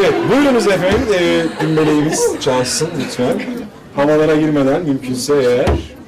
Evet, buyurunuz efendim. Ee, dümbeleğimiz çalsın lütfen. Havalara girmeden mümkünse eğer.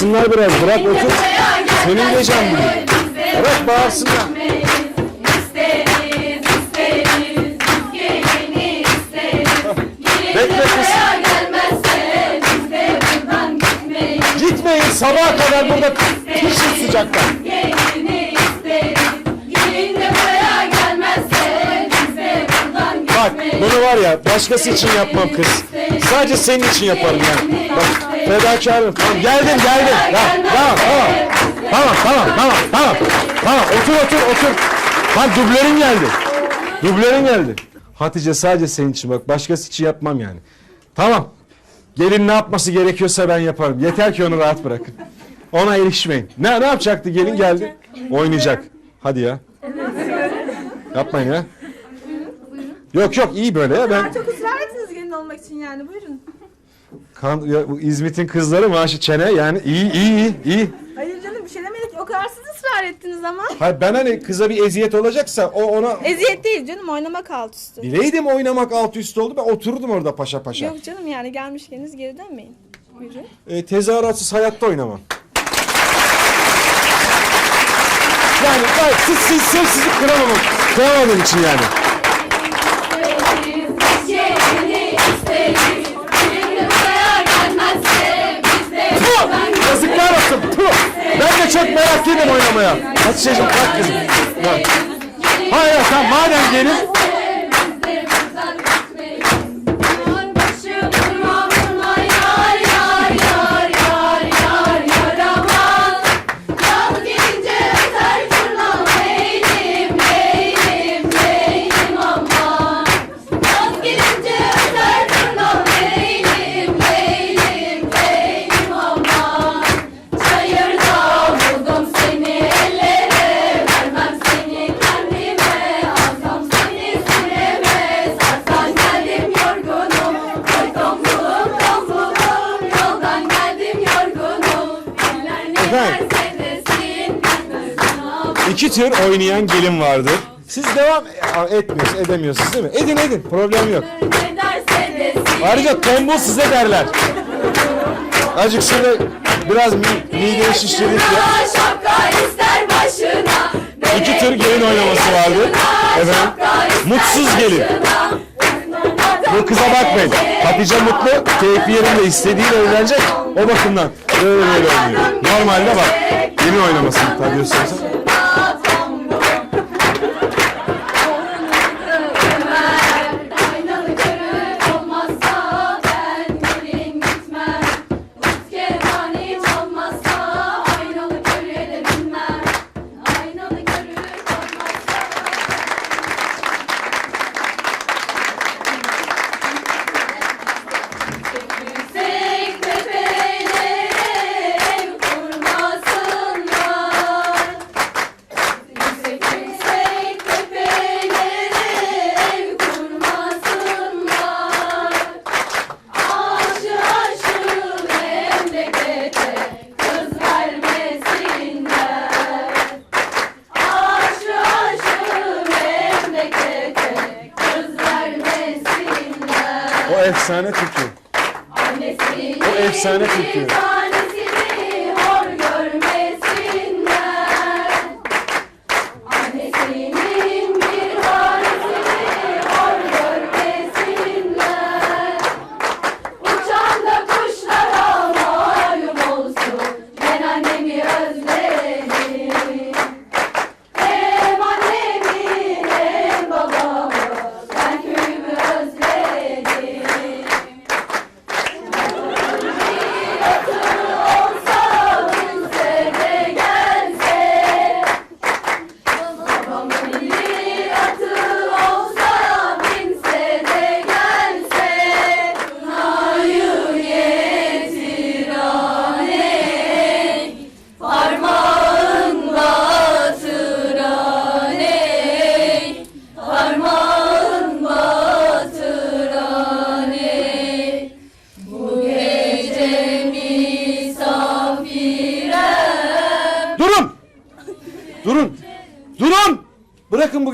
Bağırsınlar biraz, bırak otur. Senin gecen bugün. Bırak bağırsınlar. Bekle kız. Gitmeyin sabaha kadar burada pişin sıcakta. Bak bunu var ya başkası için yapmam kız. Sadece senin için yaparım yani. Bak fedakarım. Tamam geldim geldim. Ya, tamam tamam. Tamam tamam tamam tamam. Tamam otur otur otur. Bak dublerin geldi. Dublerin geldi. Hatice sadece senin için bak başkası için yapmam yani. Tamam. Gelin ne yapması gerekiyorsa ben yaparım. Yeter ki onu rahat bırakın. Ona erişmeyin. Ne ne yapacaktı gelin geldi? Oynayacak. Hadi ya. Yapmayın ya. Yok yok iyi böyle ya ben Çok ısrar ettiniz gelin olmak için yani buyurun. Kan, ya, bu İzmit'in kızları maaşı çene yani iyi iyi iyi iyi. Hayır canım bir şey demedik o kadar siz ısrar ettiniz ama. Hayır ben hani kıza bir eziyet olacaksa o ona Eziyet değil canım oynamak alt üstü. bileydim oynamak alt üst oldu ben otururdum orada paşa paşa. Yok canım yani gelmişkeniz geri dönmeyin. Buyurun. E, tezahüratsız hayatta oynamam. Yani ben siz, siz, siz sizi kıramamam. Kıramadığım için yani. Gelini isteriz. Gelin de buraya gelmezse biz de Puh! buradan Yazıklar olsun. Puh! Ben de çok meraklıydım oynamaya. Hatice'cim kalk kızım. Hayır tamam madem gelin Efendim? iki tür oynayan gelin vardır. Siz devam etmiyorsunuz, edemiyorsunuz değil mi? Edin edin, problem yok. Ayrıca tombul size derler. Azıcık şöyle biraz mi, mideye şişirdik ya. İki tür gelin oynaması vardı. Efendim, mutsuz gelin. Bu kıza bakmayın. Hatice mutlu, keyfi yerinde istediğiyle evlenecek. O bakımdan böyle böyle oynuyor. Normalde bak, gelin oynamasını tabii istiyorsan. O efsane türkü.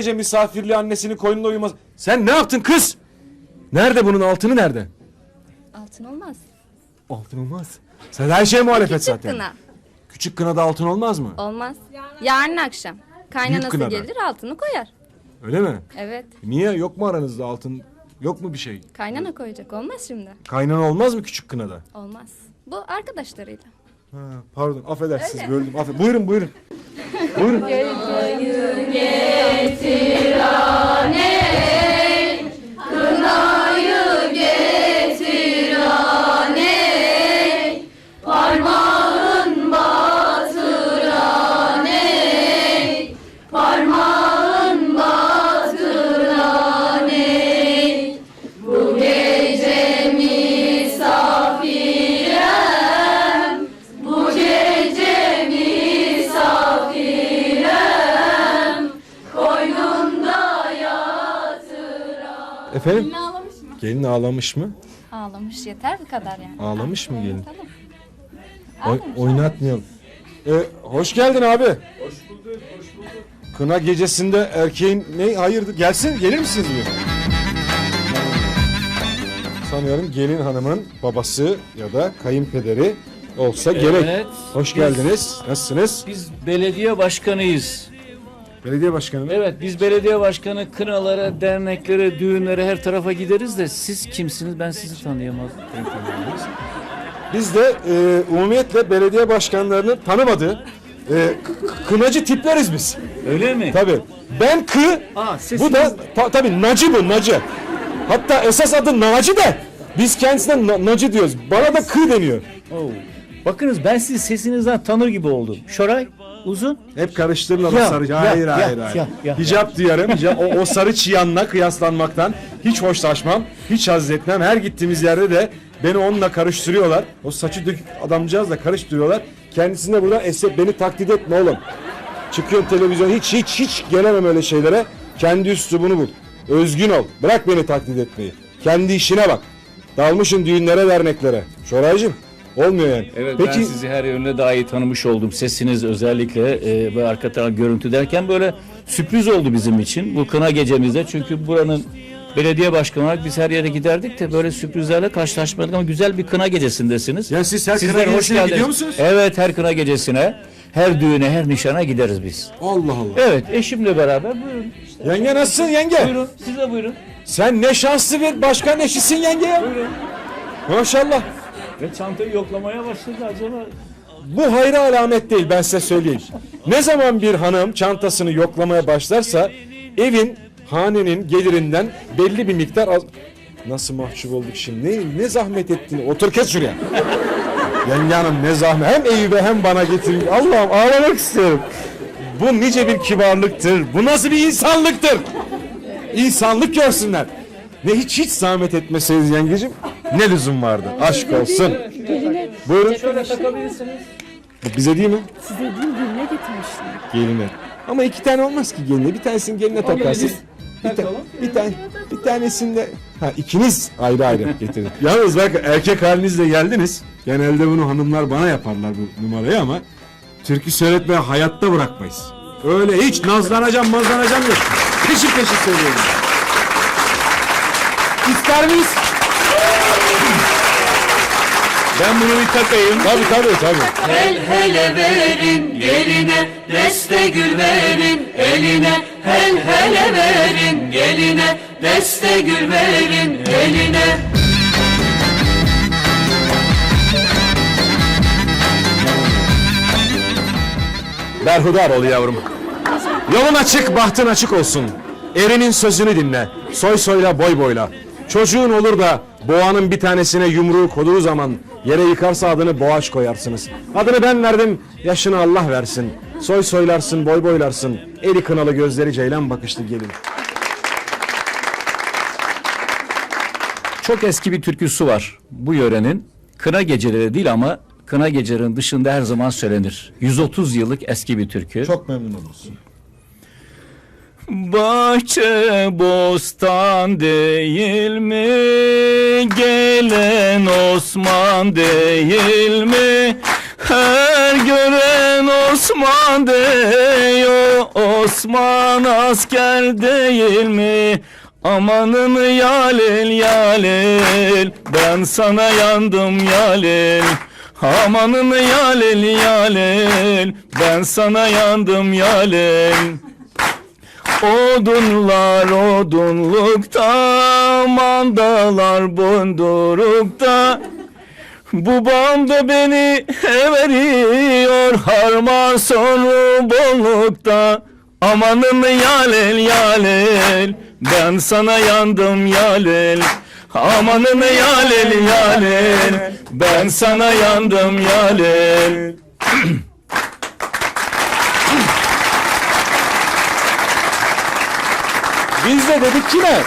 Gece misafirli annesinin koynunda uyumaz. Sen ne yaptın kız? Nerede bunun altını nerede? Altın olmaz. Altın olmaz. Sen her şeye muhalefet zaten. Kına. Küçük kınada altın olmaz mı? Olmaz. Yarın akşam. Kaynanası kınada. gelir altını koyar. Öyle mi? Evet. Niye? Yok mu aranızda altın? Yok mu bir şey? Kaynana koyacak. Olmaz şimdi. Kaynana olmaz mı küçük kınada? Olmaz. Bu arkadaşlarıyla. Ha, pardon affedersiniz böldüm. Affed buyurun buyurun. buyurun. Parmağın Efendim? Gelin ağlamış mı? Ağlamış yeter bu kadar yani. Ağlamış mı gelin? Oy, oynatmayalım. Ee, hoş geldin abi. Hoş bulduk, hoş bulduk. Kına gecesinde erkeğin ne hayırdır? Gelsin, gelir misiniz diyor. Sanıyorum gelin hanımın babası ya da kayınpederi olsa gerek. Evet. Hoş Biz- geldiniz. Nasılsınız? Biz belediye başkanıyız. Belediye başkanı. Evet biz belediye başkanı kınalara, derneklere, düğünlere her tarafa gideriz de siz kimsiniz ben sizi tanıyamazdım. Biz de e, umumiyetle belediye başkanlarının tanımadığı e, k- kınacı tipleriz biz. Öyle mi? Tabii. Ben kı, Aa, sesiniz- bu da ta, tabii nacı bu nacı. Hatta esas adı Naci de biz kendisine na- nacı diyoruz. Bana da kı deniyor. Oo. Bakınız ben sizi sesinizden tanır gibi oldum. Şoray uzun. Hep karıştırırlar Ya, sarı. ya, hayır ya, hayır hayır. ya, ya. Hicap duyarım. Hicap, o, o sarı çıyanla kıyaslanmaktan hiç hoşlaşmam. Hiç haz etmem. Her gittiğimiz yerde de beni onunla karıştırıyorlar. O saçı dökük adamcağızla karıştırıyorlar. Kendisine buradan esep beni taklit etme oğlum. Çıkıyorsun televizyon hiç hiç hiç gelemem öyle şeylere. Kendi üslubunu bul. Özgün ol. Bırak beni taklit etmeyi. Kendi işine bak. Dalmışın düğünlere derneklere. Şoraycığım olmuyor yani. Evet Peki ben sizi her yönde daha iyi tanımış oldum. Sesiniz özellikle e, ve arka taraf görüntü derken böyle sürpriz oldu bizim için bu kına gecemizde. Çünkü buranın belediye başkanı olarak biz her yere giderdik de böyle sürprizlerle karşılaşmadık ama güzel bir kına gecesindesiniz. Ya siz her kına Sizler hoş gecesine geldiniz. gidiyor musunuz? Evet her kına gecesine, her düğüne, her nişana gideriz biz. Allah Allah. Evet eşimle beraber buyurun. İşte, Yenge nasılsın yenge? buyurun siz de buyurun. Sen ne şanslı bir başkan eşisin yenge ya. Buyurun. Maşallah. Ve çantayı yoklamaya başladı acaba. Bu hayra alamet değil ben size söyleyeyim. Ne zaman bir hanım çantasını yoklamaya başlarsa evin, hanenin gelirinden belli bir miktar az... Nasıl mahcup olduk şimdi? Ne, ne zahmet ettin? Otur kes şuraya. Yenge hanım ne zahmet. Hem Eyüp'e hem bana getirin. Allah'ım ağlamak istiyorum. Bu nice bir kibarlıktır. Bu nasıl bir insanlıktır? İnsanlık görsünler. Ne hiç hiç zahmet etmeseydiniz yengecim. Ne lüzum vardı? Aşk olsun. Buyurun. Şöyle takabilirsiniz. Bu bize değil mi? Size değil geline getirmiştim. Geline. Ama iki tane olmaz ki geline. Bir tanesini geline takarsın. Bir, ta- takalım. bir tane bir tanesini de ha ikiniz ayrı ayrı getirin. Yalnız bak erkek halinizle geldiniz. Genelde bunu hanımlar bana yaparlar bu numarayı ama türkü söyletmeye hayatta bırakmayız. Öyle hiç nazlanacağım mazlanacağım yok. Peşin peşin söylüyorum. İster miyiz? Ben bunu bir takayım. Tabii tabii tabii. El hele verin geline Deste gül verin eline El hele verin geline Deste gül verin eline Berhudar ol yavrum. Yolun açık, bahtın açık olsun. Erinin sözünü dinle. Soy soyla boy boyla. Çocuğun olur da boğanın bir tanesine yumruğu koduğu zaman yere yıkarsa adını boğaç koyarsınız. Adını ben verdim, yaşını Allah versin. Soy soylarsın, boy boylarsın. Eli kınalı gözleri ceylan bakışlı gelin. Çok eski bir türküsü var bu yörenin. Kına geceleri değil ama kına gecelerinin dışında her zaman söylenir. 130 yıllık eski bir türkü. Çok memnun olursun. Bahçe bostan değil mi? Gelen Osman değil mi? Her gören Osman diyor. Osman asker değil mi? Amanın yalil yalil Ben sana yandım yalil Amanın yalil yalil Ben sana yandım yalil Odunlar odunlukta, mandalar bundurukta. Bu banda beni veriyor harman sonu bollukta. Amanın yalel yalel, ben sana yandım yalel. Amanın yalel yalel, ben sana yandım yalel. Biz de dedik ki ne?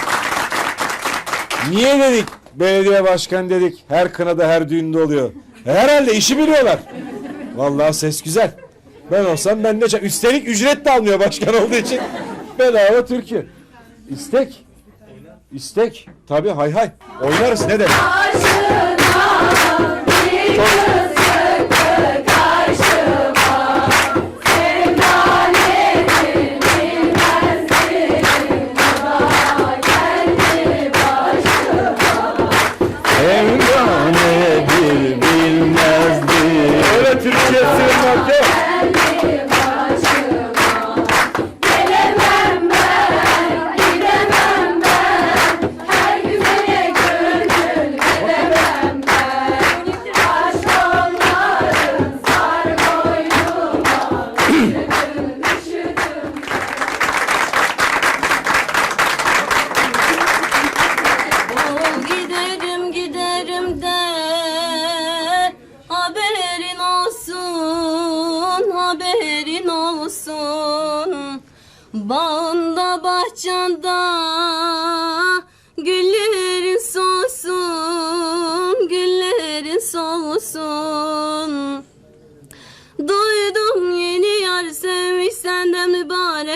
Niye dedik? Belediye başkan dedik. Her kınada her düğünde oluyor. E, Herhalde işi biliyorlar. Vallahi ses güzel. Ben olsam ben de Üstelik ücret de almıyor başkan olduğu için. Bedava türkü. İstek. İstek. Tabii hay hay. Oynarız ne demek.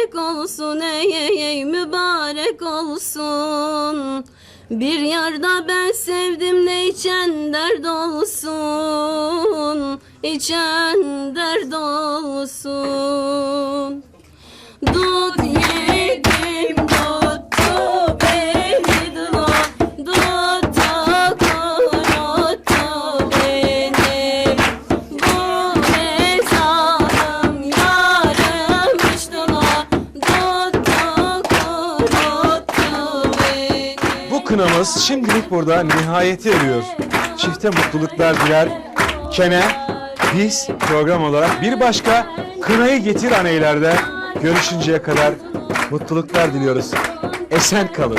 Mübarek olsun ey ey ey mübarek olsun. Bir yarda ben sevdim ne içen dert olsun içen dert olsun Bu kınamız şimdilik burada nihayeti eriyor. Çifte mutluluklar diler. Kene, biz program olarak bir başka kınayı getir aneylerde görüşünceye kadar mutluluklar diliyoruz. Esen kalın.